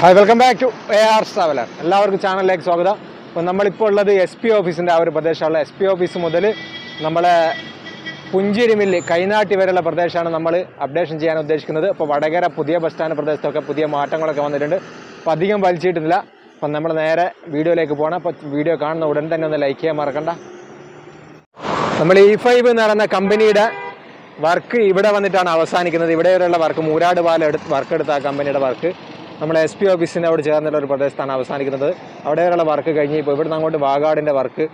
Hi welcome back to A R traveller എല്ലാവർക്കും ചാനലിലേക്ക് സ്വാഗതം. അപ്പോൾ നമ്മളിപ്പോൾ ഉള്ളത് എസ് പി ഓഫീസിന്റെ ആ ഒരു പ്രദേശമുള്ള എസ് പി ഓഫീസ് മുതൽ നമ്മളെ പുഞ്ചിരി മില്ല് കൈനാട്ടി വരെയുള്ള പ്രദേശമാണ് നമ്മൾ അപ്ഡേഷൻ ചെയ്യാൻ ഉദ്ദേശിക്കുന്നത്. അപ്പോൾ വടകര പുതിയ ബസ് സ്റ്റാൻഡ് പ്രദേശത്തൊക്കെ പുതിയ മാറ്റങ്ങളൊക്കെ വന്നിട്ടുണ്ട്. അപ്പോൾ അധികം വലിച്ചിട്ടില്ല. അപ്പം നമ്മൾ നേരെ വീഡിയോയിലേക്ക് പോകണം അപ്പോൾ വീഡിയോ കാണുന്ന ഉടൻ തന്നെ ഒന്ന് ലൈക്ക് ചെയ്യാൻ മറക്കണ്ട. നമ്മൾ ഇ ഫൈവ് എന്ന് പറയുന്ന കമ്പനിയുടെ വർക്ക് ഇവിടെ വന്നിട്ടാണ് അവസാനിക്കുന്നത്. ഇവിടെ വരെയുള്ള വർക്ക് മൂരാട് പാല എടുത്ത് വർക്ക് എടുത്ത ആ കമ്പനിയുടെ വർക്ക് നമ്മുടെ എസ് പി ഓഫീസിന്റെ അവിടെ ചേർന്നുള്ള ഒരു പ്രദേശത്താണ് അവസാനിക്കുന്നത്. അവിടെയുള്ള വർക്ക് കഴിഞ്ഞ് ഇപ്പോൾ ഇവിടുന്ന് അങ്ങോട്ട് വാഗാടിന്റെ വർക്ക്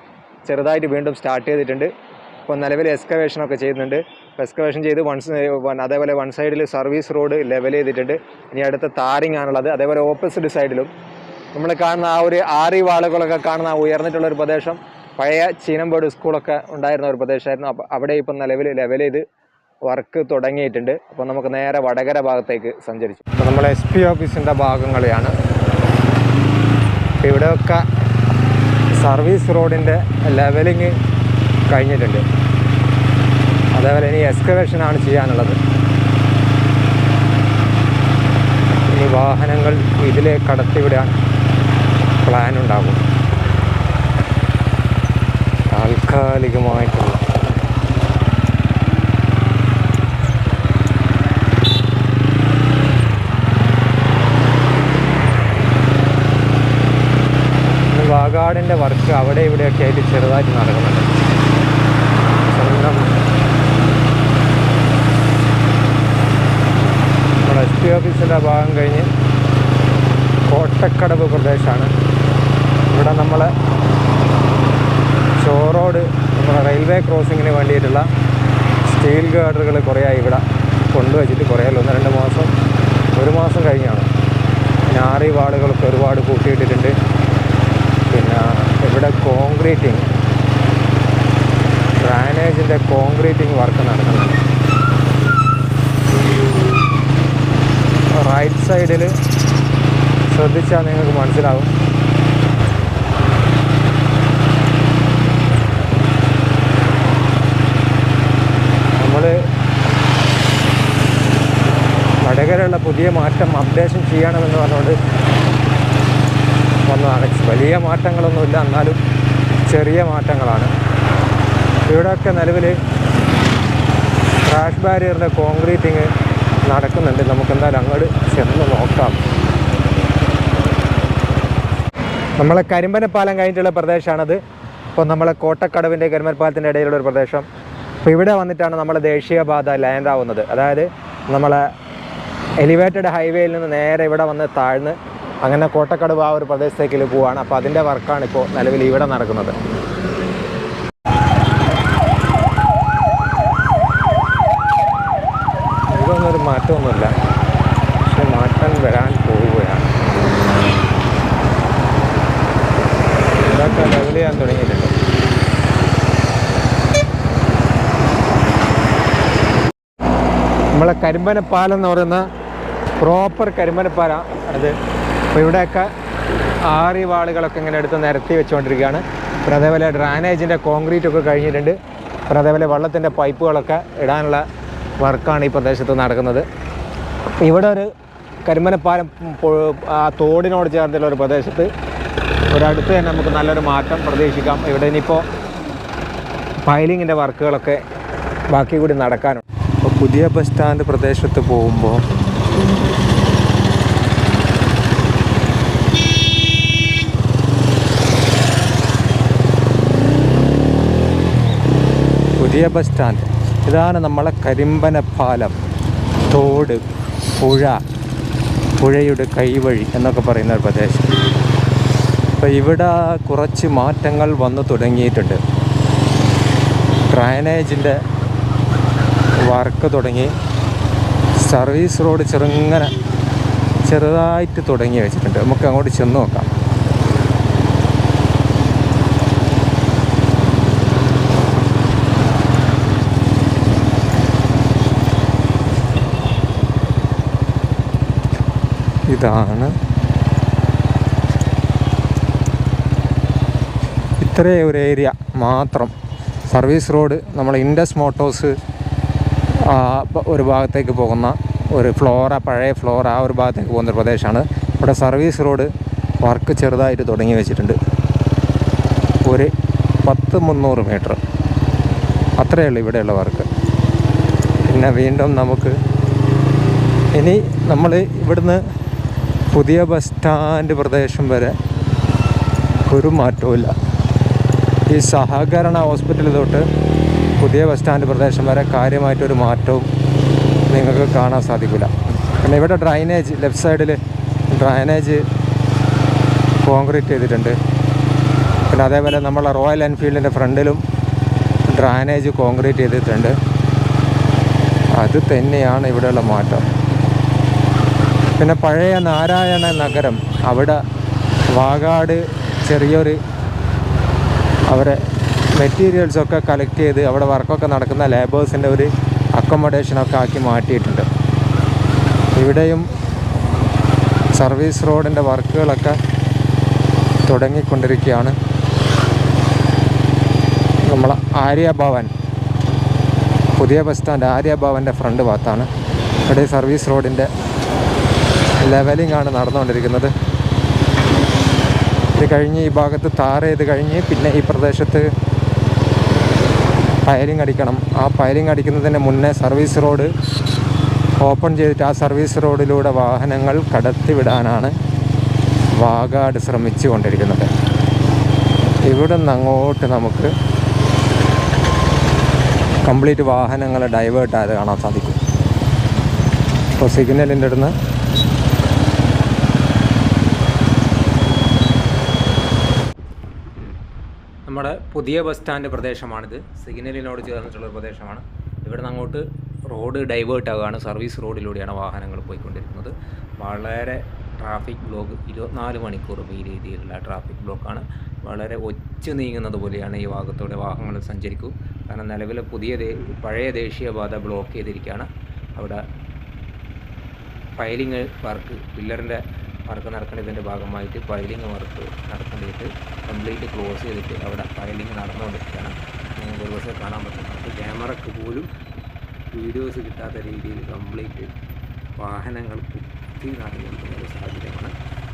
ചെറുതായിട്ട് വീണ്ടും സ്റ്റാർട്ട് ചെയ്തിട്ടുണ്ട്. ഇപ്പോൾ നിലവിൽ എക്സ്കവേഷനൊക്കെ ചെയ്യുന്നുണ്ട്. എക്സ്കവേഷൻ ചെയ്ത് വൺ അതേപോലെ വൺ സൈഡിൽ സർവീസ് റോഡ് ലെവൽ ചെയ്തിട്ടുണ്ട്. ഇനി അടുത്ത താരിങ് ആണുള്ളത്. അതേപോലെ ഓപ്പോസിറ്റ് സൈഡിലും നമ്മൾ കാണുന്ന ആ ഒരു ആറി വാളുകളൊക്കെ കാണുന്ന ആ ഉയർന്നിട്ടുള്ള ഒരു പ്രദേശം. പഴയ ചീനമ്പേട് സ്കൂളൊക്കെ ഉണ്ടായിരുന്ന ഒരു പ്രദേശമായിരുന്നു. അപ്പോൾ അവിടെ ഇപ്പം നിലവിൽ ലെവൽ ചെയ്ത് വർക്ക് തുടങ്ങിയിട്ടുണ്ട്. അപ്പോൾ നമുക്ക് നേരെ വടകര ഭാഗത്തേക്ക് സഞ്ചരിച്ചു. അപ്പോൾ നമ്മൾ എസ് പി ഓഫീസിന്റെ ഭാഗങ്ങളെയാണ് ഇവിടെയൊക്കെ സർവീസ് റോഡിന്റെ ലെവലിങ് കഴിഞ്ഞിട്ടുണ്ട്. അതേപോലെ ഇനി എക്സ്കവേഷനാണ് ചെയ്യാനുള്ളത്. ഇനി വാഹനങ്ങൾ ഇതിലെ കടത്തിവിടാൻ പ്ലാൻ ഉണ്ടാകും. താൽക്കാലികമായിട്ടുള്ള വാഗാടിന്റെ വർക്ക് അവിടെ ഇവിടെയൊക്കെ ആയിട്ട് ചെറുതായിട്ട് നടക്കുന്നുണ്ട്. സ്വന്തം നമ്മുടെ എസ് പി ഓഫീസിന്റെ ഭാഗം കഴിഞ്ഞ് കോട്ടക്കടവ് പ്രദേശമാണ്. ഇവിടെ നമ്മൾ ചോറോട് നമ്മുടെ റെയിൽവേ ക്രോസിങ്ങിന് വേണ്ടിയിട്ടുള്ള സ്റ്റീൽ ഗാർഡറുകൾ കുറേയായി ഇവിടെ കൊണ്ടുവച്ചിട്ട് കുറേ ഒന്ന് രണ്ട് മാസം ഒരു മാസം കഴിഞ്ഞാണ്. ഞാറി വാളുകളൊക്കെ ഒരുപാട് കൂട്ടിയിട്ടിട്ടുണ്ട് ഇവിടെ കോൺക്രീറ്റിങ് ഡ്രാനേജിന്റെ കോൺക്രീറ്റിങ് വർക്ക് നടക്കുന്നുണ്ട് റൈറ്റ് സൈഡിൽ ശ്രദ്ധിച്ചാൽ നിങ്ങൾക്ക് മനസ്സിലാവും. നമ്മൾ വടകരയുള്ള പുതിയ മാറ്റം അപ്ഡേഷൻ ചെയ്യണമെന്ന് പറഞ്ഞുകൊണ്ട് വന്നതാണ് വലിയ മാറ്റങ്ങളൊന്നുമില്ല എന്നാലും ചെറിയ മാറ്റങ്ങളാണ്. ഇവിടെയൊക്കെ നിലവിൽ ക്രാഷ് ബാരിയറിന്റെ കോൺക്രീറ്റിങ് നടക്കുന്നുണ്ട്. നമുക്ക് എന്തായാലും അങ്ങോട്ട് ചെന്ന് നോക്കാം. നമ്മളെ കരിമ്പനപ്പാലം കഴിഞ്ഞിട്ടുള്ള പ്രദേശമാണത്. ഇപ്പോൾ നമ്മളെ കോട്ടക്കടവിന്റെ കരിമ്പനപ്പാലത്തിന്റെ ഇടയിലുള്ള ഒരു പ്രദേശം. അപ്പോൾ ഇവിടെ വന്നിട്ടാണ് നമ്മളെ ദേശീയപാത ലാൻഡ് ആവുന്നത്. അതായത് നമ്മളെ എലിവേറ്റഡ് ഹൈവേയിൽ നിന്ന് നേരെ ഇവിടെ വന്ന് താഴ്ന്ന് അങ്ങനെ കോട്ടക്കടവ് ആ ഒരു പ്രദേശത്തേക്ക് പോവുകയാണ് അപ്പോൾ അതിന്റെ വർക്കാണ് ഇപ്പോൾ നിലവിൽ ഇവിടെ നടക്കുന്നത്. ഇതൊന്നും ഒരു മാറ്റമൊന്നുമില്ല. പക്ഷെ മാറ്റം വരാൻ പോവുകയാണ്. ഇതൊക്കെ ലെവൽ ചെയ്യാൻ തുടങ്ങിയിട്ടുണ്ട്. നമ്മളെ കരിമ്പനപ്പാലം എന്ന് പറയുന്ന പ്രോപ്പർ കരിമ്പനപ്പാല. അത് അപ്പോൾ ഇവിടെയൊക്കെ ആറി വാളുകളൊക്കെ ഇങ്ങനെ എടുത്ത് നിരത്തി വെച്ചുകൊണ്ടിരിക്കുകയാണ്. പിന്നെ അതേപോലെ ഡ്രാനേജിന്റെ കോൺക്രീറ്റ് ഒക്കെ കഴിഞ്ഞിട്ടുണ്ട്. പിന്നെ അതേപോലെ വെള്ളത്തിന്റെ പൈപ്പുകളൊക്കെ ഇടാനുള്ള വർക്കാണ് ഈ പ്രദേശത്ത് നടക്കുന്നത്. ഇവിടെ ഒരു കരിമനപ്പാലം ആ തോടിനോട് ചേർന്നുള്ള ഒരു പ്രദേശത്ത് ഒരടുത്ത് തന്നെ നമുക്ക് നല്ലൊരു മാറ്റം പ്രതീക്ഷിക്കാം. ഇവിടെ ഇനിയിപ്പോൾ പൈലിങ്ങിന്റെ വർക്കുകളൊക്കെ ബാക്കി കൂടി നടക്കാനുണ്ട്. അപ്പോൾ പുതിയ ബസ് സ്റ്റാൻഡ് പ്രദേശത്ത് പോകുമ്പോൾ പുതിയ ബസ് സ്റ്റാൻഡ്. ഇതാണ് നമ്മളെ കരിമ്പനപ്പാലം തോട് പുഴ പുഴയുടെ കൈവഴി എന്നൊക്കെ പറയുന്ന ഒരു പ്രദേശം. അപ്പോൾ ഇവിടെ കുറച്ച് മാറ്റങ്ങൾ വന്നു തുടങ്ങിയിട്ടുണ്ട്. ഡ്രൈനേജിന്റെ വർക്ക് തുടങ്ങി. സർവീസ് റോഡ് ചെറുങ്ങനെ ചെറുതായിട്ട് തുടങ്ങി വെച്ചിട്ടുണ്ട്. നമുക്ക് അങ്ങോട്ട് ചെന്ന് നോക്കാം. ഇതാണ്. ഇത്രയും ഒരു ഏരിയ മാത്രം. സർവീസ് റോഡ് നമ്മൾ ഇൻഡസ് മോട്ടോഴ്സ് ഒരു ഭാഗത്തേക്ക് പോകുന്ന ഒരു ഫ്ലോറ പഴയ ഫ്ലോറ ആ ഒരു ഭാഗത്തേക്ക് പോകുന്ന ഒരു പ്രദേശമാണ്. ഇവിടെ സർവീസ് റോഡ് വർക്ക് ചെറുതായിട്ട് തുടങ്ങി വെച്ചിട്ടുണ്ട്. ഒരു പത്ത് മുന്നൂറ് മീറ്റർ. അത്രയേ ഉള്ളൂ ഇവിടെയുള്ള വർക്ക്. പിന്നെ വീണ്ടും നമുക്ക് ഇനി നമ്മൾ ഇവിടുന്ന് പുതിയ ബസ് സ്റ്റാൻഡ് പ്രദേശം വരെ ഒരു മാറ്റവുമില്ല. ഈ സഹകരണ ഹോസ്പിറ്റൽ തൊട്ട് പുതിയ ബസ് സ്റ്റാൻഡ് പ്രദേശം വരെ കാര്യമായിട്ടൊരു മാറ്റവും നിങ്ങൾക്ക് കാണാൻ സാധിക്കില്ല. പിന്നെ ഇവിടെ ഡ്രൈനേജ് ലെഫ്റ്റ് സൈഡിൽ ഡ്രൈനേജ് കോൺക്രീറ്റ് ചെയ്തിട്ടുണ്ട്. പിന്നെ അതേപോലെ നമ്മളെ റോയൽ എൻഫീൽഡിന്റെ ഫ്രണ്ടിലും ഡ്രൈനേജ് കോൺക്രീറ്റ് ചെയ്തിട്ടുണ്ട്. അത് തന്നെയാണ് ഇവിടെയുള്ള മാറ്റം. പിന്നെ പഴയ നാരായണ നഗരം അവിടെ വാഗാട് ചെറിയൊരു അവരെ മെറ്റീരിയൽസൊക്കെ കളക്ട് ചെയ്ത് അവിടെ വർക്കൊക്കെ നടക്കുന്ന ലേബേഴ്സിന്റെ ഒരു അക്കോമഡേഷനൊക്കെ ആക്കി മാറ്റിയിട്ടുണ്ട്. ഇവിടെയും സർവീസ് റോഡിന്റെ വർക്കുകളൊക്കെ തുടങ്ങിക്കൊണ്ടിരിക്കുകയാണ്. നമ്മൾ ആര്യഭവൻ പുതിയ ബസ് സ്റ്റാൻഡ് ആര്യഭവന്റെ ഫ്രണ്ട് ഭാഗത്താണ്. ഇവിടെ സർവീസ് റോഡിന്റെ ലെവലിംഗ് ആണ് നടന്നുകൊണ്ടിരിക്കുന്നത്. ഇത് കഴിഞ്ഞ് ഈ ഭാഗത്ത് താർ ചെയ്ത് കഴിഞ്ഞ് പിന്നെ ഈ പ്രദേശത്ത് പയലിംഗ് അടിക്കണം. ആ പയലിംഗ് അടിക്കുന്നതിന് മുന്നേ സർവീസ് റോഡ് ഓപ്പൺ ചെയ്തിട്ട് ആ സർവീസ് റോഡിലൂടെ വാഹനങ്ങൾ കടത്തിവിടാനാണ് വാഗാട് ശ്രമിച്ചു കൊണ്ടിരിക്കുന്നത് ഇവിടെ നിന്ന് അങ്ങോട്ട് നമുക്ക് കംപ്ലീറ്റ് വാഹനങ്ങൾ ഡൈവേർട്ടായത് കാണാൻ സാധിക്കും. ഇപ്പോൾ സിഗ്നലിന്റെ അടുത്ത് നമ്മുടെ പുതിയ ബസ് സ്റ്റാൻഡ് പ്രദേശമാണിത്. സിഗ്നലിനോട് ചേർന്നിട്ടുള്ള പ്രദേശമാണ്. ഇവിടെ നിന്ന് അങ്ങോട്ട് റോഡ് ഡൈവേർട്ട് ആവുകയാണ്. സർവീസ് റോഡിലൂടെയാണ് വാഹനങ്ങൾ പോയിക്കൊണ്ടിരിക്കുന്നത്. വളരെ ട്രാഫിക് ബ്ലോക്ക് ഇരുപത്തിനാല് മണിക്കൂറും ഈ രീതിയിലുള്ള ട്രാഫിക് ബ്ലോക്കാണ്. വളരെ ഒച്ചു നീങ്ങുന്നത് പോലെയാണ് ഈ ഭാഗത്തൂടെ വാഹനങ്ങൾ സഞ്ചരിക്കൂ. കാരണം നിലവിലെ പുതിയ പഴയ ദേശീയപാത ബ്ലോക്ക് ചെയ്തിരിക്കുകയാണ്. അവിടെ പൈലിങ് വർക്ക് പില്ലറിന്റെ വർക്ക് നടക്കേണ്ടതിന്റെ ഭാഗമായിട്ട് പൈലിങ് വർക്ക് നടക്കേണ്ടിയിട്ട് കംപ്ലീറ്റ് ക്ലോസ് ചെയ്തിട്ട് അവിടെ പൈലിങ് നടന്നുകൊണ്ടിരിക്കുകയാണ്. നിങ്ങൾക്ക് ഒരു ദിവസം കാണാൻ പറ്റും. നമുക്ക് ക്യാമറക്ക് പോലും വീഡിയോസ് കിട്ടാത്ത രീതിയിൽ കംപ്ലീറ്റ് വാഹനങ്ങൾ കുത്തി നടന്നുകൊണ്ടിരിക്കുന്ന ഒരു സാഹചര്യമാണ്.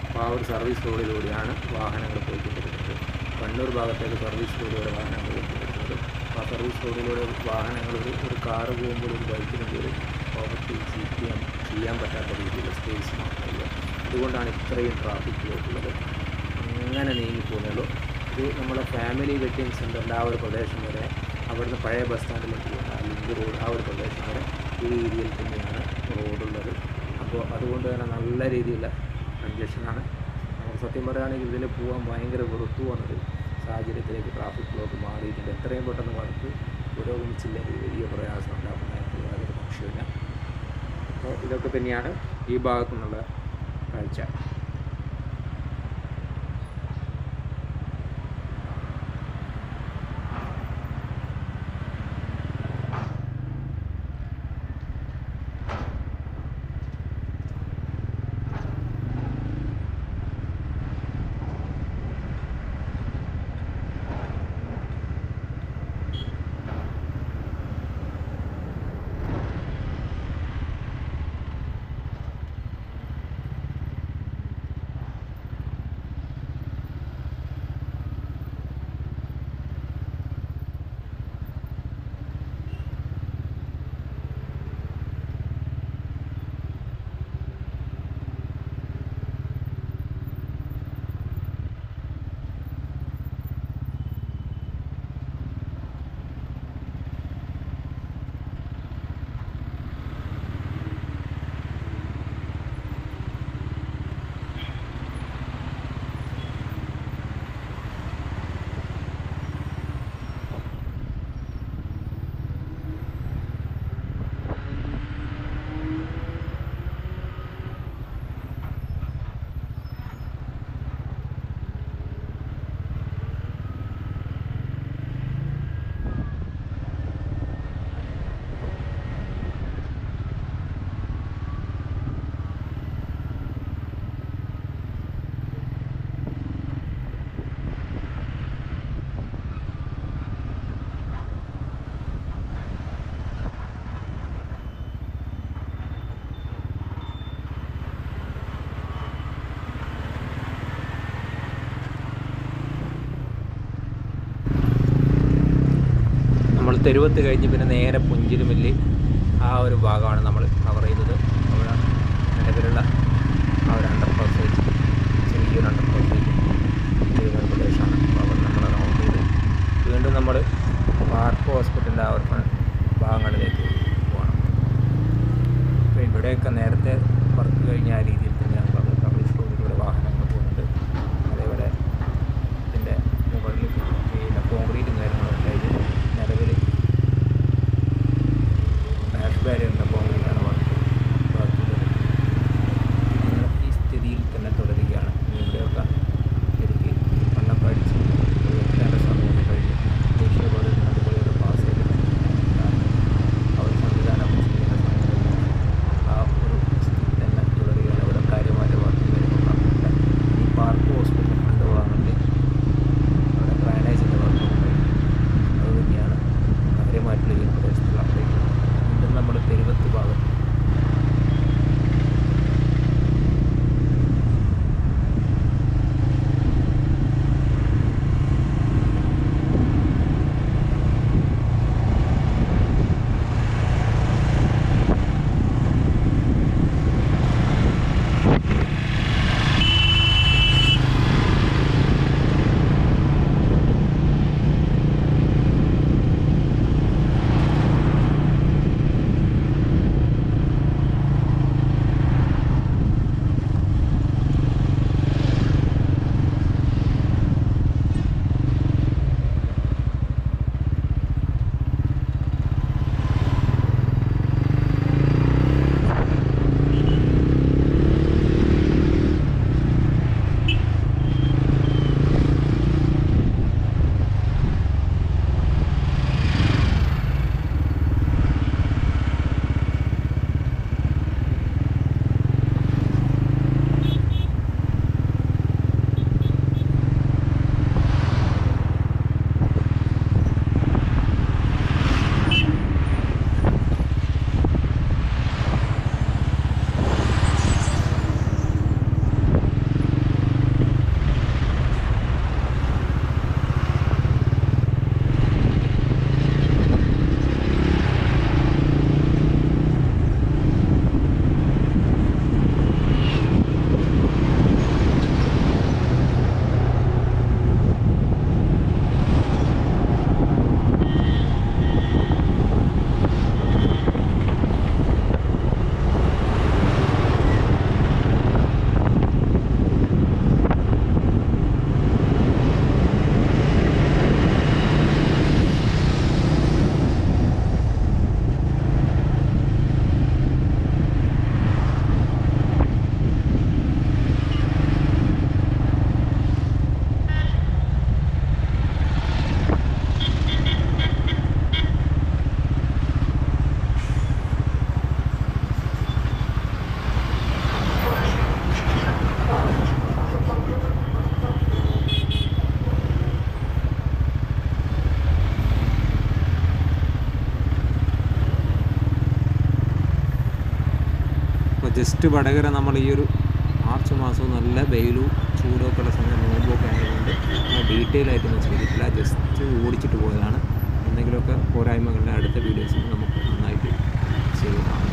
അപ്പോൾ ആ ഒരു സർവീസ് റോഡിലൂടെയാണ് വാഹനങ്ങൾ പോയിക്കൊണ്ടിരിക്കുന്നത്. കണ്ണൂർ ഭാഗത്തേക്ക് സർവീസ് റോഡിലൂടെ വാഹനങ്ങൾ പോയിക്കൊണ്ടിരിക്കുന്നത്. ആ സർവീസ് റോഡിലൂടെ വാഹനങ്ങൾ ഒരു ഒരു കാറ് പോകുമ്പോൾ ഒരു ബൈക്കിന് പോലും ഓവർടേക്ക് ചെയ്യാൻ ചെയ്യാൻ പറ്റാത്ത രീതിയിലുള്ള സ്പേസ് മാത്രമല്ല അതുകൊണ്ടാണ് ഇത്രയും ട്രാഫിക് ബ്ലോക്കുള്ളത് അങ്ങനെ നീങ്ങി പോകുന്നുള്ളൂ ഇത് നമ്മുടെ ഫാമിലി വെഡിങ് സെന്ററിന്റെ ആ ഒരു പ്രദേശം വരെ അവിടുന്ന് പഴയ ബസ് സ്റ്റാൻഡിലേക്ക് പോകുന്ന ലിങ്ക് റോഡ് ആ ഒരു പ്രദേശം വരെ ഈ രീതിയിൽ തന്നെയാണ് റോഡുള്ളത് അപ്പോൾ അതുകൊണ്ട് തന്നെ നല്ല രീതിയിലുള്ള കൺജഷനാണ് നമുക്ക് സത്യം പറയുകയാണെങ്കിൽ ഇതിൽ പോകാൻ ഭയങ്കര വെറുത്തു വന്നൊരു സാഹചര്യത്തിലേക്ക് ട്രാഫിക് ബ്ലോക്ക് മാറിയിട്ടുണ്ട്. എത്രയും പെട്ടെന്ന് വർക്ക് പുരോഗമിച്ചില്ലെങ്കിൽ വലിയ പ്രയാസം ഉണ്ടാക്കുന്നതായിട്ട് യാതൊരു പക്ഷവുമില്ല അപ്പോൾ ഇതൊക്കെ തന്നെയാണ് ഈ ഭാഗത്തു നിന്നുള്ള Yeah. തെരുവത്ത് കഴിഞ്ഞ് പിന്നെ നേരെ പുഞ്ചിരിമില്ലി ആ ഒരു ഭാഗമാണ് നമ്മൾ കവർ ചെയ്തത് അവിടെ നിലവിലുള്ള ആ ഒരു അണ്ടർ പാസ് വെച്ച് ചെറിയൊരു അണ്ടർ പാസ് വെച്ച് ചെയ്യുന്ന പ്രദേശമാണ് അപ്പോൾ നമ്മൾ റൗണ്ട് ചെയ്ത്. വീണ്ടും നമ്മൾ പാർക്ക് ഹോസ്പിറ്റലിന്റെ ആ ഒരു ഭാഗങ്ങളിലേക്ക് പോകണം. അപ്പോൾ ഇവിടെയൊക്കെ നേരത്തെ വർക്ക് കഴിഞ്ഞ ആ രീതിയിൽ ജസ്റ്റ് വടകര നമ്മൾ ഈ ഒരു മാർച്ച് മാസവും നല്ല വെയിലും ചൂടൊക്കെ ഉള്ള സമയം നോമ്പൊക്കെ ആയതുകൊണ്ട് ഡീറ്റെയിൽ ആയിട്ടൊന്നും ചെയ്തിട്ടില്ല. ജസ്റ്റ് ഓടിച്ചിട്ട് പോയതാണ്. എന്തെങ്കിലുമൊക്കെ പോരായ്മകളുടെ അടുത്ത വീഡിയോസിൽ നമുക്ക് നന്നായിട്ട് ചെയ്ത് കാണാം